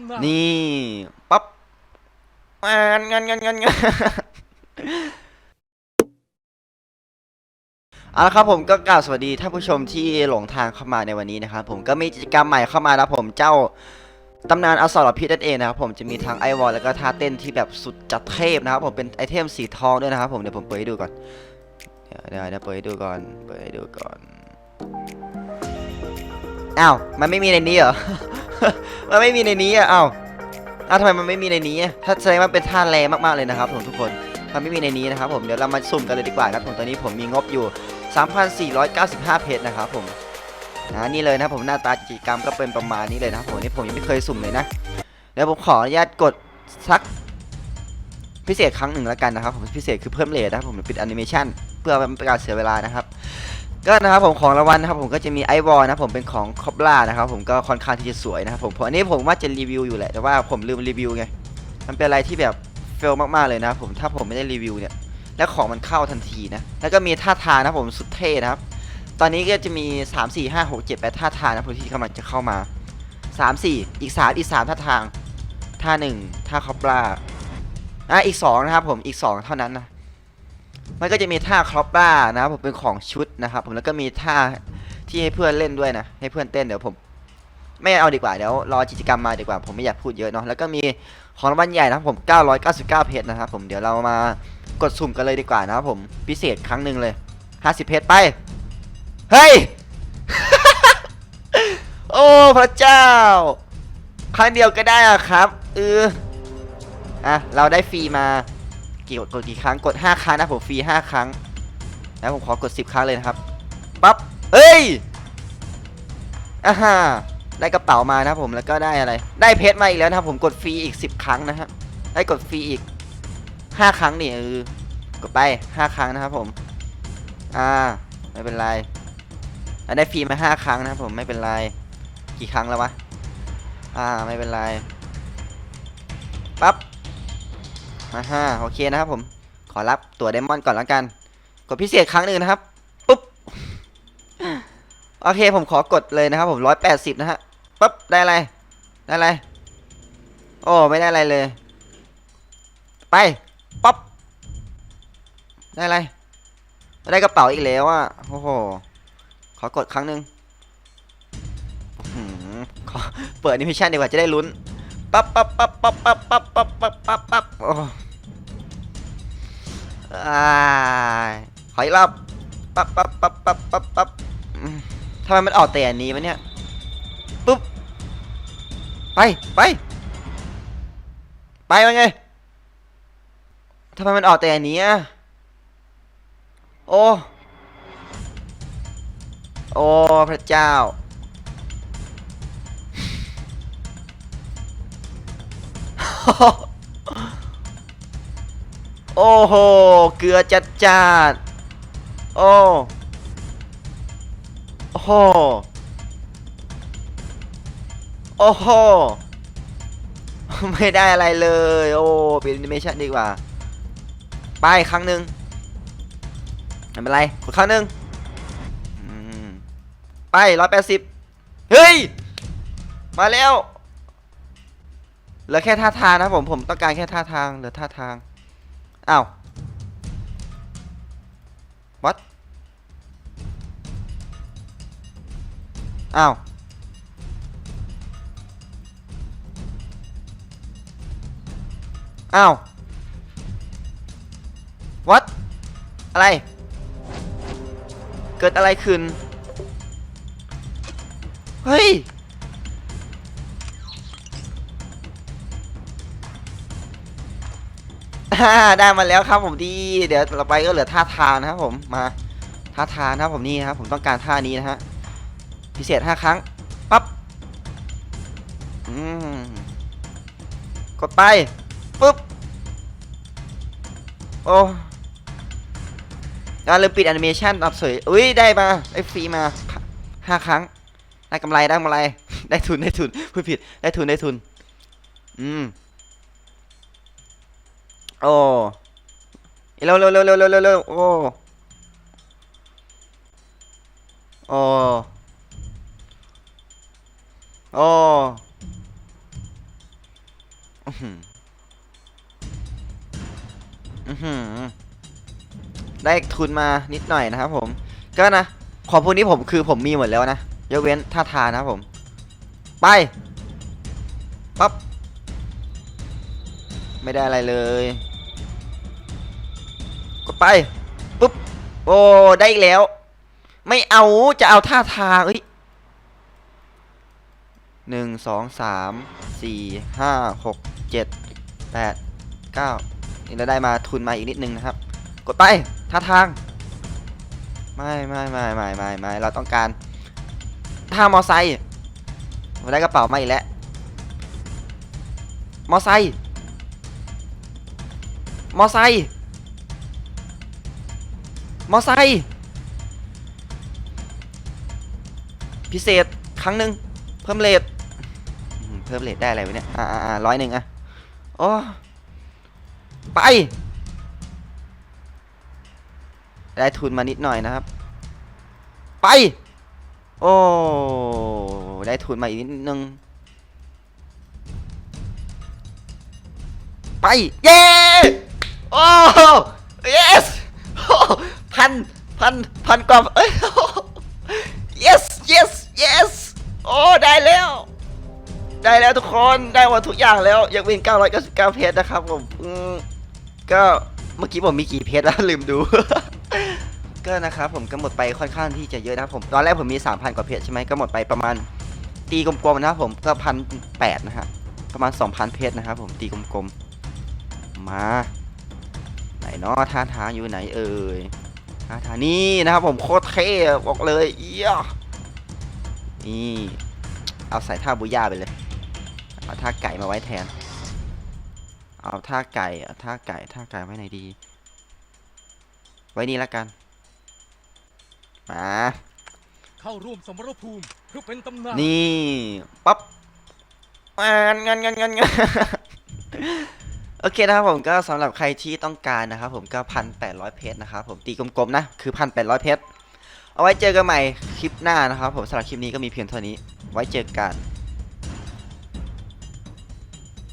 ำนานี่ปั๊บงานงานงานงานงานเอาละครับผมก็กล่าวสวัสดีท่านผู้ชมที่หลงทางเข้ามาในวันนี้นะครับผมก็มีกิจกรรมใหม่เข้ามาแล้วผมเจ้าตำนานอสรพิษนั่นเองนะครับผมจะมีทั้งไอวอลแล้วก็ท่าเต้นที่แบบสุดจัดเทพนะครับผมเป็นไอเทมสีทองด้วยนะครับผมเดี๋ยวผมเปิดให้ดูก่อนเดี๋ยวเดี๋ยวเปิดให้ดูก่อนเปิดให้ดูก่อนอ้าวมันไม่มีในนี้เหรอ มันไม่มีในนี้อะอ้าวอ้าวทำไมมันไม่มีในนี้อะถ้าแสดงว่าเป็นท่าแรงมากๆเลยนะครับผมทุกคนมันไม่มีในนี้นะครับผมเดี๋ยวเรามาสุ่มกันเลยดีกว่าครับผมตอนนี้ผมมีงบอยู่ 3,495 เพชรนะครับผมอ่านี่เลยนะครับผมหน้าตากิจกรรมก็เป็นประมาณนี้เลยนะครับผมนี่ผมยังไม่เคยสุ่มเลยนะเดี๋ยวผมขออนุญาตกดสักพิเศษครั้งหนึ่งแล้วกันนะครับผมพิเศษคือเพิ่มเลทนะครับผมปิดแอนิเมชันเพื่อไม่เป็นการเสียเวลานะครับ ก็นะครับผมของรางวัลนะครับผมก็จะมีไอวอลนะผมเป็นของคอปล่านะครับผมก็ค่อนข้างที่จะสวยนะครับผมเพราะอันนี้ผมว่าจะรีวิวอยู่แหละแต่ว่าผมลืมรีวิวไงมันเป็นอะไรที่แบบเฟลมากๆเลยนะครับผมถ้าผมไม่ได้รีวิวเนี่ยแล้วของมันเข้าทันทีนะแล้วก็มีท่าทางนะผมสุดเท่นะครับตอนนี้ก็จะมี 3 4 5 6 7 8ท่าทางนะผมที่กำลังจะเข้ามา 3 4 อีก 3 อีก 3 ท่าทาง ท่า 1 ท่าคอปลาอะอีก 2 นะครับผมอีก 2 เท่านั้นนะ มันก็จะมีท่าครอปบ้านะครับผมเป็นของชุดนะครับ ผมแล้วก็มีท่าที่ให้เพื่อนเล่นด้วยนะให้เพื่อนเต้นเดี๋ยวผม ไม่เอาดีกว่าเดี๋ยวรอกิจกรรมมาดีกว่า ผมไม่อยากพูดเยอะเนาะแล้วก็มีของรางวัลใหญ่นะครับผม 999 เพชรนะครับผมเดี๋ยวเรามากดสุ่มกันเลยดีกว่านะครับผมพิเศษครั้งหนึ่งเลย 50 เพชรไปเฮ้ยโอ้พระเจ้า ครั้งเดียวก็ได้อะครับเอออะเราได้ฟรีมา กี่กดกี่ครั้งกด 5 ครั้งนะผมฟรี5 ครั้งแล้วผมขอกด 10 ครั้งเลยนะครับปั๊บเฮ้ยอ่าฮะได้กระเป๋ามานะผมแล้วก็ได้อะไร ได้เพชรมาอีกแล้วนะผมกดฟรีอีก 10 ครั้งนะฮะได้กดฟรีอีก 5 ครั้งนี่เออกดไป 5 ครั้งนะครับผมอ่าไม่เป็นไรได้ฟรีมา5ครั้งนะครับผมไม่เป็นไรกี่ครั้งแล้ววะอ่าไม่เป็นไรปั๊บ มาห้าโอเคนะครับผม ขอรับตัวไดมอนด์ก่อนแล้วกัน กดพิเศษครั้งหนึ่งนะครับ ปุ๊บ โอเคผมขอกดเลยนะครับผมร้อยแปดสิบนะฮะ ปุ๊บ ได้อะไร ได้อะไร โอ้ ไม่ได้อะไรเลย ไป ป๊อปได้อะไร ได้กระเป๋าอีกแล้วอะ โอ้โห ขอกดครั้งหนึ่งอื้อหือขอเปิดแอนิเมชันดีกว่าจะได้ลุ้นปั๊บปั๊บปั๊บปั๊บปั๊บปั๊บปั๊บปั๊บปั๊บโอ้ ขออีกรอบปั๊บปั๊บปั๊บปั๊บปั๊บปั๊บทำไมมันออกแต่อันนี้วะเนี่ยปุ๊บไปไปไปว่าไงทำไมมันออกแต่อันนี้อะโอ้โอ้พระเจ้า โอ้โห เกลือจัดจัดโอ้โอ้โหโอ้โห ไม่ได้อะไรเลย โอ้เป็นแอนิเมชันดีกว่า ไปครั้งหนึ่งไม่เป็นไรกดครั้งหนึ่งไปร้อยแปดสิบเฮ้ย มาแล้ว เหลือแค่ท่าทางนะผม ผมต้องการแค่ท่าทาง เหลือท่าทาง อ้าว what อ้าวอ้าว what อะไร เกิดอะไรขึ้น เฮ้ย อ่าได้มาแล้วครับผมดี เดี๋ยวเราไปก็เหลือท่าทางนะครับผมมาท่าทางนะครับผมนี่นะครับผมต้องการท่านี้นะฮะพิเศษห้าครั้งปั๊บอืมกดไปปุ๊บโอ้เราลืมปิดแอนิเมชันอับสวยอุ้ยได้มาได้ฟรีมาห้าครั้งได้กำไรได้กำไรได้ทุนได้ทุนพูดผิดได้ทุนได้ทุนอืม โอ้เร็วเร็วเร็วเร็วเร็วเร็วโอ้โอ้โอ้อือหืออือหือได้ทุนมานิดหน่อยนะครับผม ก็นะ ของพวกนี้ผมคือผมมีหมดแล้วนะ ยกเว้นท่าทานะครับผม ไป ปั๊บ ไม่ได้อะไรเลย กดไปปุ๊บโอ้ได้อีกแล้ว ไม่เอาจะเอาท่าทางเอ้ยหนึ่งสองสามสี่ห้าหกเจ็ดแปดเก้านี่เราได้มาทุนมาอีกนิดนึงนะครับ กดไปท่าทาง ไม่ไม่ไม่ไม่ไม่ไม่เราต้องการท่ามอไซค์เราได้กระเป๋ามาอีกแล้วมอไซค์มอไซค์ มอไซค์พิเศษครั้งหนึ่งเพิ่มเลทเพิ่มเลทได้อะไรวะเนี่ย อ่าอ่าร้อยหนึ่งอะโอ้ไป ได้ทุนมานิดหน่อยนะครับ ไป โอ้ ได้ทุนมาอีกนิดนึง ไป เย้ โอ้ yes พันพันพันกว่าเอ้ย yes yes yes โอ้ได้แล้ว ได้แล้วทุกคนได้หมดทุกอย่างแล้วยกเว้น999 เพชรนะครับผมก็เมื่อกี้ผมมีกี่เพชรแล้วลืมดู ก็นะครับผมก็หมดไปค่อนข้างที่จะเยอะนะผม ตอนแรกผมมี 3,000 กว่าเพชรใช่ไหมก็หมดไปประมาณ ตีกลมๆนะครับผมก็พันแปดนะฮะประมาณ 2,000 เพชรนะครับผมตีกลมๆมา ไหนเนาะท่าทางอยู่ไหนเอ่ย ท่าทางนี่นะครับผมโคตรเท่บอกเลยเอี้ยนี่เอาใส่ท่าบุย่าไปเลย เอาท่าไก่มาไว้แทน เอาท่าไก่เอาท่าไก่ท่าไก่ไว้ไหนดี ไว้นี่ละกัน มาเข้าร่วมสมรภูมิเพื่อเป็นตำนานนี่ปั๊บงานงานงานงานงาน โอเคนะครับผมก็สำหรับใครที่ต้องการนะครับผมก็พันแปดร้อยเพชรนะครับผมตีกลมๆนะคือพันแปดร้อยเพชรเอาไว้เจอกันใหม่คลิปหน้านะครับผมสำหรับคลิปนี้ก็มีเพียงเท่านี้ ไว้เจอกัน